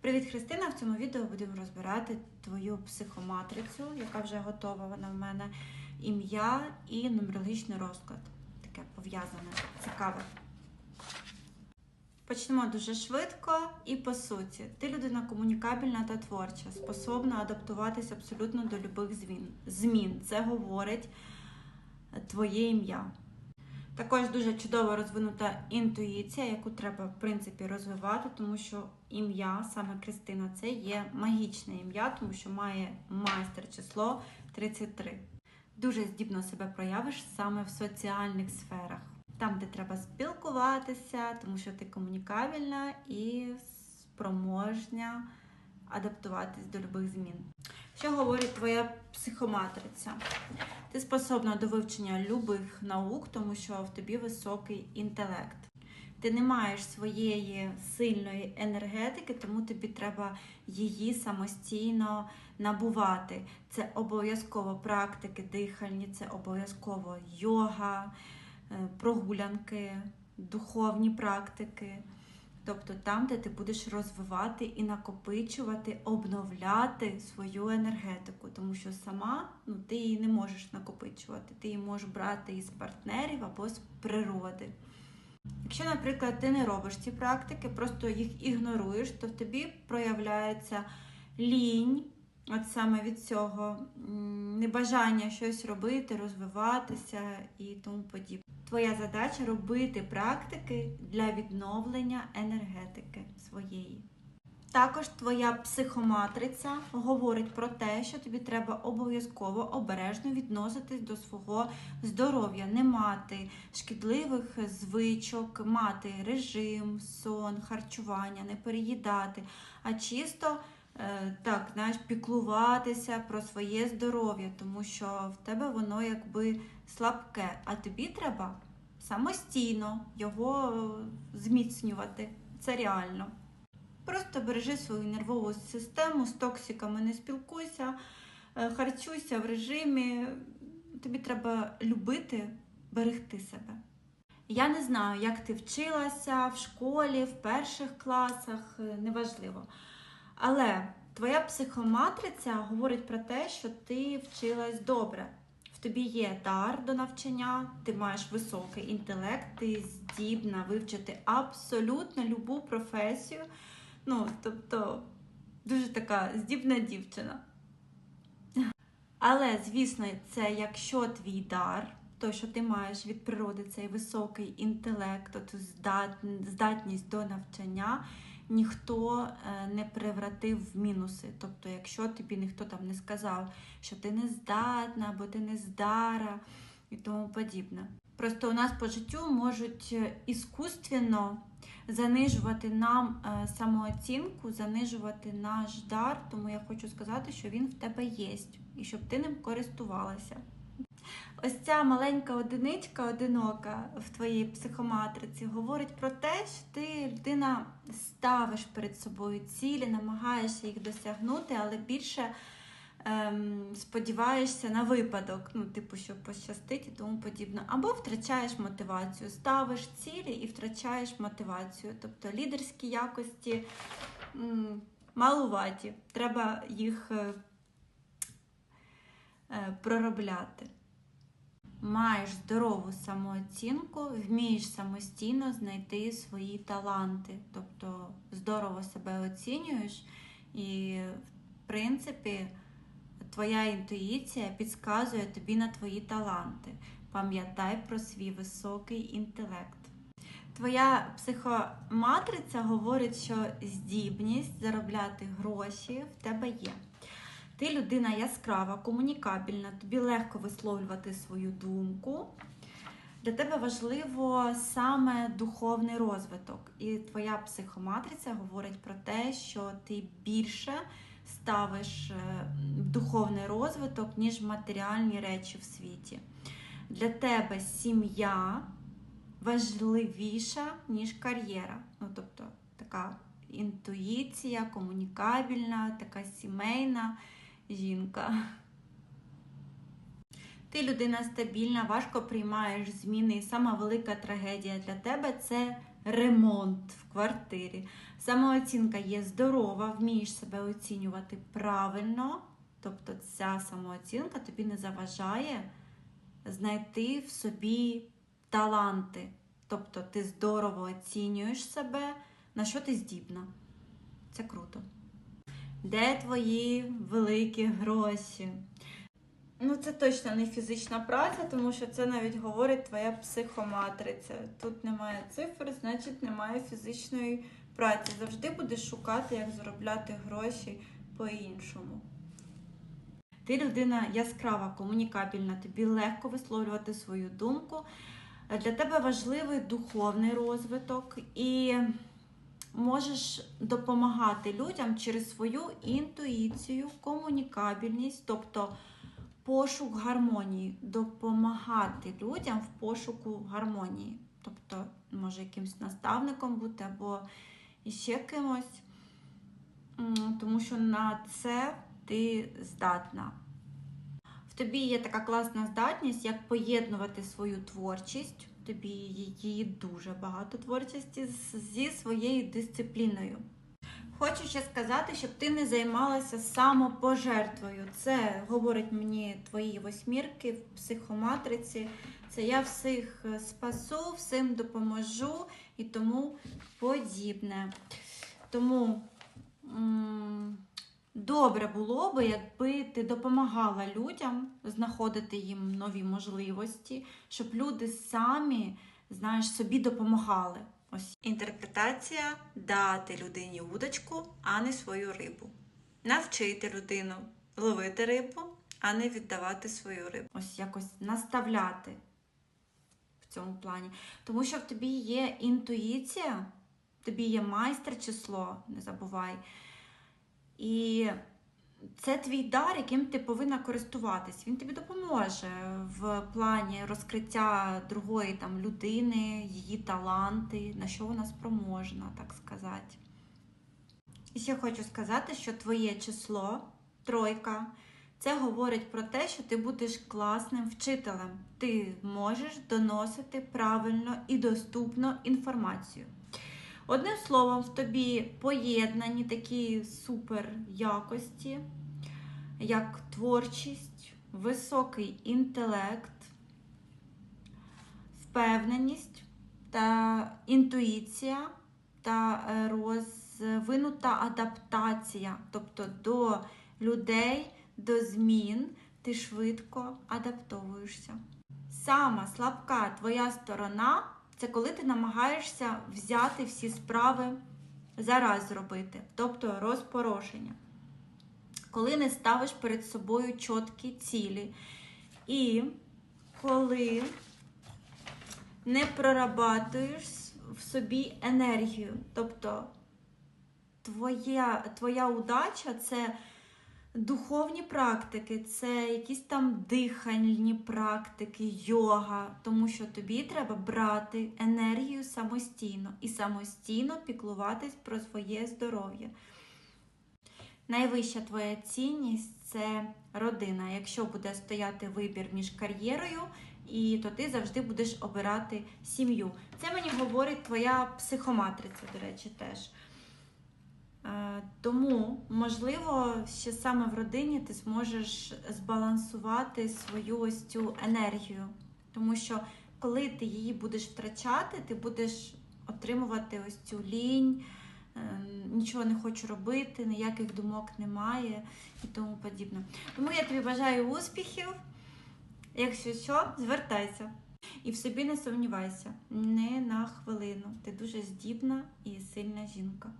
Привіт, Христина! В цьому відео будемо розбирати твою психоматрицю, яка вже готова. Вона в мене ім'я і нумерологічний розклад. Таке пов'язане, цікаве. Почнемо дуже швидко і по суті. Ти людина комунікабельна та творча, способна адаптуватися абсолютно до любих змін. Це говорить твоє ім'я. Також дуже чудово розвинута інтуїція, яку треба, в принципі, розвивати, тому що ім'я, саме Кристина, це є магічне ім'я, тому що має майстер число 33. Дуже здібно себе проявиш саме в соціальних сферах, там, де треба спілкуватися, тому що ти комунікабельна і спроможня адаптуватись до любих змін. Що говорить твоя психоматриця? Ти способна до вивчення любих наук, тому що в тобі високий інтелект. Ти не маєш своєї сильної енергетики, тому тобі треба її самостійно набувати. Це обов'язково практики дихальні, це обов'язково йога, е, прогулянки, духовні практики. Тобто там, де ти будеш розвивати і накопичувати, обновляти свою енергетику, тому що сама ну, ти її не можеш накопичувати, ти її можеш брати із партнерів або з природи. Якщо, наприклад, ти не робиш ці практики, просто їх ігноруєш, то в тобі проявляється лінь, от саме від цього небажання щось робити, розвиватися і тому подібне. Твоя задача робити практики для відновлення енергетики своєї. Також твоя психоматриця говорить про те, що тобі треба обов'язково обережно відноситись до свого здоров'я, не мати шкідливих звичок, мати режим, сон, харчування, не переїдати, а чисто е, так, знаєш, піклуватися про своє здоров'я, тому що в тебе воно якби слабке, а тобі треба самостійно його зміцнювати. Це реально. Просто бережи свою нервову систему, з токсиками не спілкуйся, е, харчуйся в режимі. Тобі треба любити, берегти себе. Я не знаю, як ти вчилася в школі, в перших класах, е, неважливо. Але твоя психоматриця говорить про те, що ти вчилась добре. В тобі є дар до навчання, ти маєш високий інтелект, ти здібна вивчити абсолютно любу професію. Ну, тобто, дуже така здібна дівчина. Але, звісно, це якщо твій дар, то що ти маєш від природи цей високий інтелект, ту здатність до навчання, ніхто е, не превратив в мінуси. Тобто, якщо тобі ніхто там не сказав, що ти не здатна, або ти не здара і тому подібне. Просто у нас по життю можуть е, іскусственно занижувати нам е, самооцінку, занижувати наш дар, тому я хочу сказати, що він в тебе є, і щоб ти ним користувалася. Ось ця маленька одиничка, одинока в твоїй психоматриці, говорить про те, що ти людина ставиш перед собою цілі, намагаєшся їх досягнути, але більше ем, сподіваєшся на випадок, ну, типу, що пощастить і тому подібне. Або втрачаєш мотивацію, ставиш цілі і втрачаєш мотивацію. Тобто лідерські якості м, малуваті, треба їх е, е, проробляти. Маєш здорову самооцінку, вмієш самостійно знайти свої таланти, тобто здорово себе оцінюєш, і, в принципі, твоя інтуїція підказує тобі на твої таланти. Пам'ятай про свій високий інтелект. Твоя психоматриця говорить, що здібність заробляти гроші в тебе є. Ти людина яскрава, комунікабельна, тобі легко висловлювати свою думку. Для тебе важливо саме духовний розвиток. І твоя психоматриця говорить про те, що ти більше ставиш е, духовний розвиток, ніж матеріальні речі в світі. Для тебе сім'я важливіша, ніж кар'єра. Ну, тобто, така інтуїція, комунікабельна, така сімейна жінка. Ти людина стабільна, важко приймаєш зміни, і сама велика трагедія для тебе це ремонт в квартирі. Самооцінка є здорова, вмієш себе оцінювати правильно. Тобто ця самооцінка тобі не заважає знайти в собі таланти. Тобто ти здорово оцінюєш себе, на що ти здібна. Це круто. Де твої великі гроші? Ну, це точно не фізична праця, тому що це навіть говорить твоя психоматриця. Тут немає цифр, значить немає фізичної праці. Завжди будеш шукати, як заробляти гроші по-іншому. Ти людина яскрава, комунікабельна, тобі легко висловлювати свою думку. Для тебе важливий духовний розвиток і можеш допомагати людям через свою інтуїцію, комунікабельність, тобто пошук гармонії, допомагати людям в пошуку гармонії. Тобто, може якимось наставником бути або іще кимось, тому що на це ти здатна. В тобі є така класна здатність, як поєднувати свою творчість. Тобі її дуже багато творчості зі своєю дисципліною. Хочу ще сказати, щоб ти не займалася самопожертвою. Це говорить мені твої восьмірки в психоматриці. Це я всіх е, спасу, всім допоможу і тому подібне. Тому добре було би, якби ти допомагала людям знаходити їм нові можливості, щоб люди самі, знаєш, собі допомагали. Ось інтерпретація дати людині удочку, а не свою рибу. Навчити людину ловити рибу, а не віддавати свою рибу. Ось якось наставляти в цьому плані. Тому що в тобі є інтуїція, в тобі є майстер число, не забувай. І це твій дар, яким ти повинна користуватись. Він тобі допоможе в плані розкриття другої там людини, її таланти, на що вона спроможна, так сказати. І ще хочу сказати, що твоє число, тройка, це говорить про те, що ти будеш класним вчителем. Ти можеш доносити правильно і доступно інформацію. Одним словом, в тобі поєднані такі супер якості, як творчість, високий інтелект, впевненість та інтуїція та е, розвинута адаптація, тобто до людей, до змін ти швидко адаптовуєшся. Сама слабка твоя сторона це коли ти намагаєшся взяти всі справи зараз зробити, тобто розпорошення. Коли не ставиш перед собою чіткі цілі. І коли не прорабатуєш в собі енергію. Тобто твоя, твоя удача це духовні практики, це якісь там дихальні практики, йога, тому що тобі треба брати енергію самостійно і самостійно піклуватись про своє здоров'я. Найвища твоя цінність це родина. Якщо буде стояти вибір між кар'єрою, і то ти завжди будеш обирати сім'ю. Це мені говорить твоя психоматриця, до речі, теж. Е, Тому, можливо, ще саме в родині ти зможеш збалансувати свою ось цю енергію. Тому що коли ти її будеш втрачати, ти будеш отримувати ось цю лінь, е, нічого не хочу робити, ніяких думок немає і тому подібне. Тому я тобі бажаю успіхів. Якщо що, звертайся. І в собі не сумнівайся, не на хвилину. Ти дуже здібна і сильна жінка.